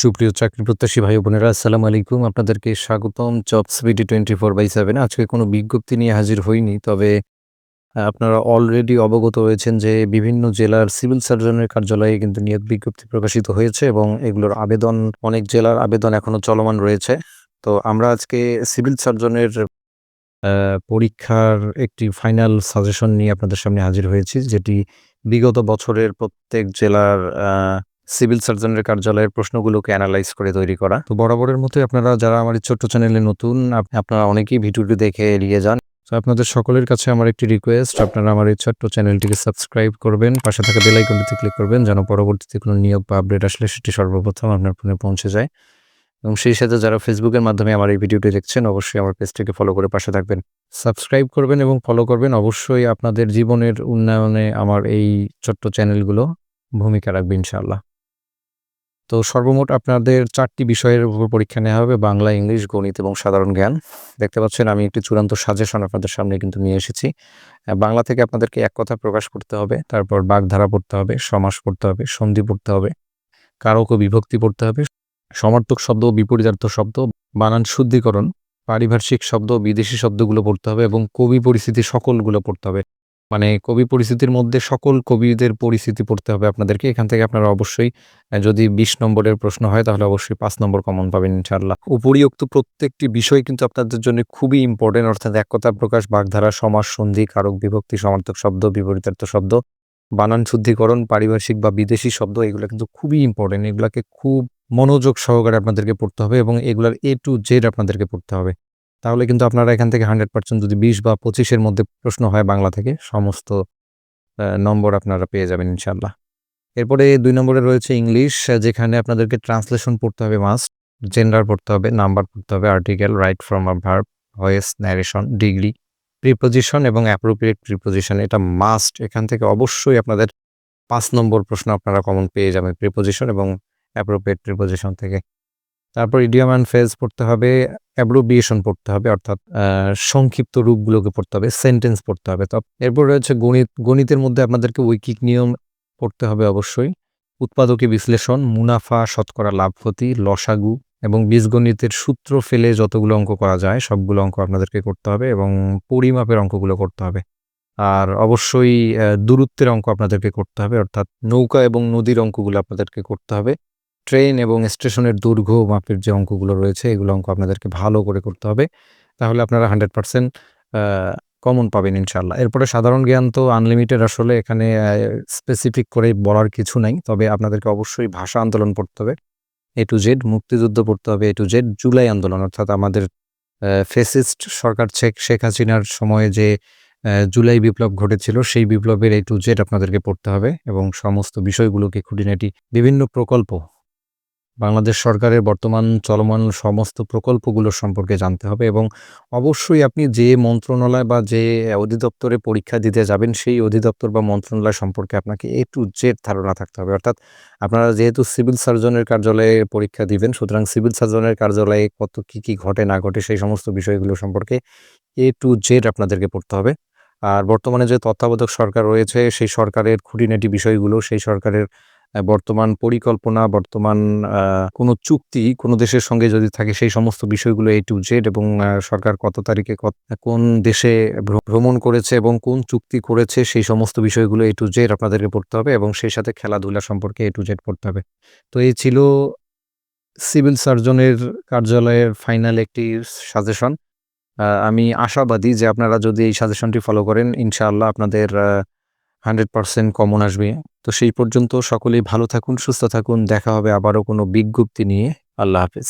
সুপ্রিয় চাকরি প্রত্যাশী ভাই বোনেরা, আসসালামু আলাইকুম। আপনাদেরকে স্বাগতম jobs BD twenty four by seven. আজকে কোনো বিজ্ঞপ্তি নিয়ে হাজির হইনি, তবে আপনারা অলরেডি অবগত হয়েছেন যে বিভিন্ন জেলার সিভিল সার্জনের কার্যালয়ে কিন্তু নিয়োগ বিজ্ঞপ্তি প্রকাশিত হয়েছে এবং এগুলোর আবেদন, অনেক জেলার আবেদন এখনও চলমান রয়েছে। তো আমরা আজকে সিভিল সার্জনের পরীক্ষার একটি ফাইনাল সাজেশন নিয়ে আপনাদের সামনে হাজির হয়েছি, যেটি বিগত বছরের প্রত্যেক জেলার সিভিল সার্জনের কার্যালয়ের প্রশ্নগুলোকে অ্যানালাইজ করে তৈরি করা। তো বরাবরের মতোই আপনারা যারা আমার এই ছোট্ট চ্যানেলে নতুন, আপ- আপনারা অনেকেই ভিডিওটি দেখে এড়িয়ে যান। তো আপনাদের সকলের কাছে আমার একটি রিকোয়েস্ট আপনারা আমার এই ছোট্ট চ্যানেলটিকে সাবস্ক্রাইব করবেন, পাশে থাকা বেল আইকনটিতে ক্লিক করবেন, যেন পরবর্তীতে কোনো নিয়োগ বা আপডেট আসলে সেটি সর্বপ্রথম আপনার ফোনে পৌঁছে যায়। এবং সেই সাথে যারা ফেসবুকের মাধ্যমে আমার এই ভিডিওটি দেখছেন, অবশ্যই আমার পেজটিকে ফলো করে পাশে থাকবেন। সাবস্ক্রাইব করবেন এবং ফলো করবেন অবশ্যই আপনাদের জীবনের উন্নয়নে আমার এই ছোট্ট চ্যানেলগুলো ভূমিকা রাখবে, ইনশাআল্লাহ। তো সর্বমোট আপনাদের চারটি বিষয়ের উপর পরীক্ষা নেওয়া হবে, বাংলা, ইংলিশ, গণিত এবং সাধারণ জ্ঞান। দেখতে পাচ্ছেন, আমি একটি চূড়ান্ত সাজেশন আপনাদের সামনে কিন্তু নিয়ে এসেছি। বাংলা থেকে আপনাদেরকে এক কথা প্রকাশ করতে হবে, তারপর বাগধারা পড়তে হবে, সমাস পড়তে হবে, সন্ধি পড়তে হবে, কারক ও বিভক্তি পড়তে হবে, সমার্থক শব্দ বিপরীতার্থ শব্দ, বানান শুদ্ধিকরণ, পারিভাষিক শব্দ, বিদেশি শব্দগুলো পড়তে হবে এবং কবি পরিস্থিতি সকলগুলো পড়তে হবে। মানে কবি পরিস্থিতির মধ্যে সকল কবিদের পরিস্থিতি পড়তে হবে আপনাদেরকে। এখান থেকে আপনারা অবশ্যই যদি বিশ নম্বরের প্রশ্ন হয় তাহলে অবশ্যই পাঁচ নম্বর কমন পাবেন ইনশাল্লাহ উপরিউক্ত প্রত্যেকটি বিষয় কিন্তু আপনাদের জন্য খুবই ইম্পর্টেন্ট অর্থাৎ একতা প্রকাশ, বাগধারা সমাস সন্ধি, কারক, বিভক্তি, সমার্থক শব্দ, বিপরীতার্থ শব্দ, বানান শুদ্ধিকরণ, পারিভাষিক বা বিদেশি শব্দ, এগুলো কিন্তু খুবই ইম্পর্টেন্ট এগুলাকে খুব মনোযোগ সহকারে আপনাদেরকে পড়তে হবে এবং এগুলার এ টু জেড আপনাদেরকে পড়তে হবে। তাহলে কিন্তু আপনারা এখান থেকে হান্ড্রেড পার্সেন্ট যদি বিশ বা পঁচিশের মধ্যে প্রশ্ন হয় বাংলা থেকে, সমস্ত নম্বর আপনারা পেয়ে যাবেন ইনশাল্লাহ এরপরে দুই নম্বরে রয়েছে ইংলিশ, যেখানে আপনাদেরকে ট্রান্সলেশন পড়তে হবে মাস্ট, জেন্ডার পড়তে হবে, নাম্বার পড়তে হবে, article, right from a verb, voice, narration, degree, preposition এবং অ্যাপ্রোপ্রিয়েট প্রিপোজিশন। এটা মাস্ট, এখান থেকে অবশ্যই আপনাদের পাঁচ নম্বর প্রশ্ন আপনারা কমন পেয়ে যাবেন প্রিপোজিশন এবং অ্যাপ্রোপ্রিয়েট প্রিপোজিশন থেকে। তারপর ইডিয়াম অ্যান্ড ফেজ পড়তে হবে অ্যাব্রোবিয়েশন পড়তে হবে, অর্থাৎ সংক্ষিপ্ত রূপগুলোকে পড়তে হবে সেন্টেন্স পড়তে হবে। তো এরপর রয়েছে গণিত, গণিতের মধ্যে আপনাদেরকে ঐকিক নিয়ম পড়তে হবে অবশ্যই। উৎপাদকে বিশ্লেষণ, মুনাফা, শতকরা লাভ ক্ষতি, লসাগু এবং বীজগণিতের সূত্র ফেলে যতগুলো অঙ্ক করা যায়, সবগুলো অঙ্ক আপনাদেরকে করতে হবে এবং পরিমাপের অঙ্কগুলো করতে হবে। আর অবশ্যই দূরত্বের অঙ্ক আপনাদেরকে করতে হবে, অর্থাৎ নৌকা এবং নদীর অঙ্কগুলো আপনাদেরকে করতে হবে। ট্রেন এবং স্টেশনের দৈর্ঘ্য মাপের যে অঙ্কগুলো রয়েছে, এগুলো অঙ্ক আপনাদেরকে ভালো করে করতে হবে। তাহলে আপনারা হান্ড্রেড পার্সেন্ট কমন পাবেন ইনশাল্লাহ এরপরে সাধারণ জ্ঞান তো আনলিমিটেড আসলে এখানে স্পেসিফিক করে বলার কিছু নাই। তবে আপনাদেরকে অবশ্যই ভাষা আন্দোলন পড়তে হবে। এ টু জেড মুক্তিযুদ্ধ পড়তে হবে। এ টু জেড জুলাই আন্দোলন। অর্থাৎ আমাদের ফেসিস্ট সরকার শেখ শেখ হাসিনার সময়ে যে জুলাই বিপ্লব ঘটেছিল, সেই বিপ্লবের এ টু জেড আপনাদেরকে পড়তে হবে এবং সমস্ত বিষয়গুলোকে খুঁটিনাটি বিভিন্ন প্রকল্প বাংলাদেশ সরকারের বর্তমান চলমান সমস্ত প্রকল্পগুলো সম্পর্কে জানতে হবে এবং অবশ্যই আপনি যে মন্ত্রণালয় বা যে অধিদপ্তরে পরীক্ষা দিতে যাবেন, সেই অধিদপ্তর বা মন্ত্রণালয় সম্পর্কে আপনাকে এ টু জেড ধারণা থাকতে হবে। অর্থাৎ আপনারা যেহেতু সিভিল সার্জনের কার্যালয়ে পরীক্ষা দিবেন, সুতরাং সিভিল সার্জনের কার্যালয়ে কত কি কি ঘটে, না ঘটে, সেই সমস্ত বিষয়গুলো সম্পর্কে এ টু জেড আপনাদেরকে পড়তে হবে। আর বর্তমানে যে তত্ত্বাবধায়ক সরকার রয়েছে, সেই সরকারের খুঁটিনাটি বিষয়গুলো, সেই সরকারের বর্তমান পরিকল্পনা, বর্তমান কোনো চুক্তি, কোনো দেশের সঙ্গে যদি থাকে সেই সমস্ত বিষয়গুলো এ টু জেড এবং সরকার কত তারিখে কোন দেশে ভ্রমণ করেছে এবং কোন চুক্তি করেছে সেই সমস্ত বিষয়গুলো এ টু জেড আপনাদেরকে পড়তে হবে এবং সেই সাথে খেলাধুলা সম্পর্কে এ টু জেড পড়তে হবে। তো এই ছিল সিভিল সার্জনের কার্যালয়ের ফাইনাল একটি সাজেশন। আমি আশাবাদী যে আপনারা যদি এই সাজেশনটি ফলো করেন, ইনশাআল্লাহ আপনাদের হান্ড্রেড পারসেন্ট কমন আসবে। তো সেই পর্যন্ত সকলেই ভালো থাকুন, সুস্থ থাকুন। দেখা হবে আবারও কোনো বিজ্ঞপ্তি নিয়ে। আল্লাহ হাফেজ।